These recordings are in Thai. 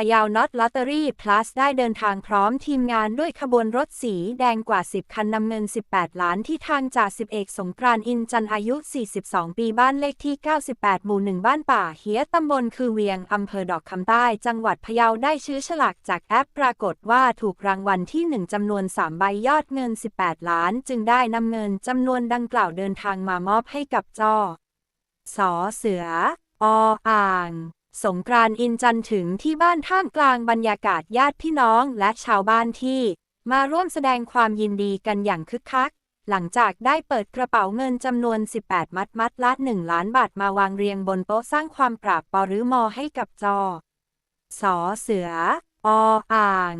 พยาวน็อตลอตเตอรี่พลัสได้เดินทางพร้อมทีมงานด้วยขบวนรถสีแดงกว่า 10 คันนำเงิน 18 ล้านที่ทางจ่าสิบเอกสงกรานต์อินจันอายุ 42 ปีบ้านเลขที่ 98 หมู่ 1 บ้านป่าเฮียตำบลคือเวียงอำเภอดอกคำใต้จังหวัดพะเยาได้ชื้อฉลากจากแอปปรากฏว่าถูกรางวัลที่ 1จำนวน 3 ใบยอดเงิน 18 ล้าน จึงได้นำเงินจำนวนดังกล่าวเดินทางมามอบให้กับจอสอเสือออ่าง สงกรานต์อินจันถึงที่บ้านท่ามกลางบรรยากาศญาติพี่น้องและชาวบ้านที่ มาร่วมแสดงความยินดีกันอย่างคึกคัก หลังจากได้เปิดกระเป๋าเงินจำนวน 18 มัดมัดละ1ล้านบาทมาวางเรียงบนโต๊ะสร้างความปราบปรรือมอให้กับจอสอเสือ ออ่าง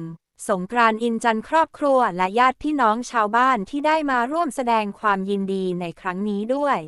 สงกรานต์อินจันครอบครัวและญาติพี่น้องชาวบ้านที่ได้มาร่วมแสดงความยินดีในครั้งนี้ด้วย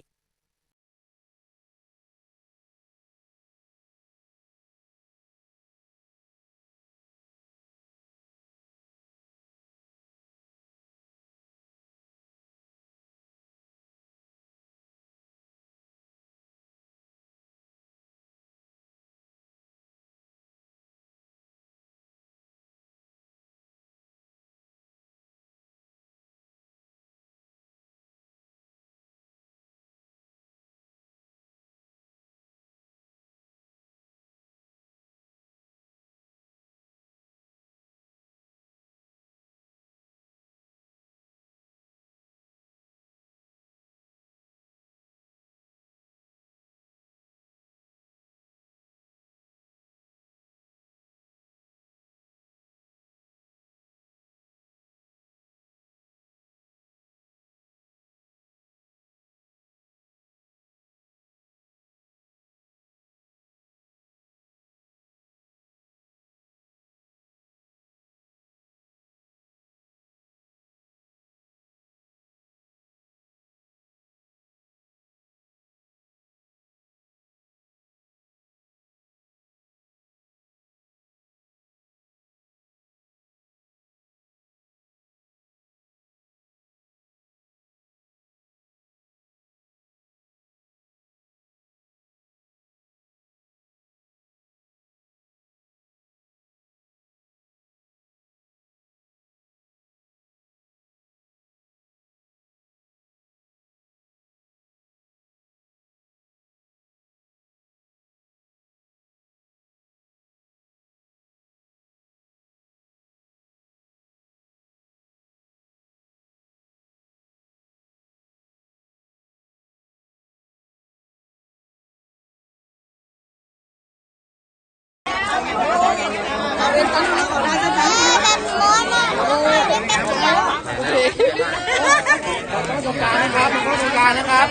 ตรงกลางนะครับตรงกลางนะครับ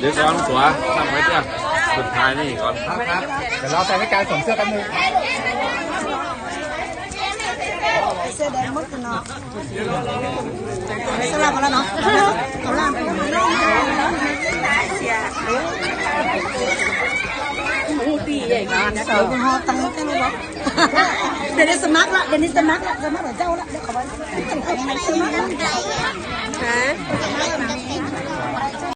เดี๋ยวก่อนตัวทำไว้เจ้าสุดท้ายนี่ก่อน ครับครับ เดี๋ยวเราใส่ในการสวมเสื้อกันหนึ่ง เสื้อแดงมดกันเนาะสลับมาแล้วเนาะเอาล่างไปเอาล่างไปเสียห đây là smack đó. Đây đây smack đó smack là rau đó để khỏi bánh hả?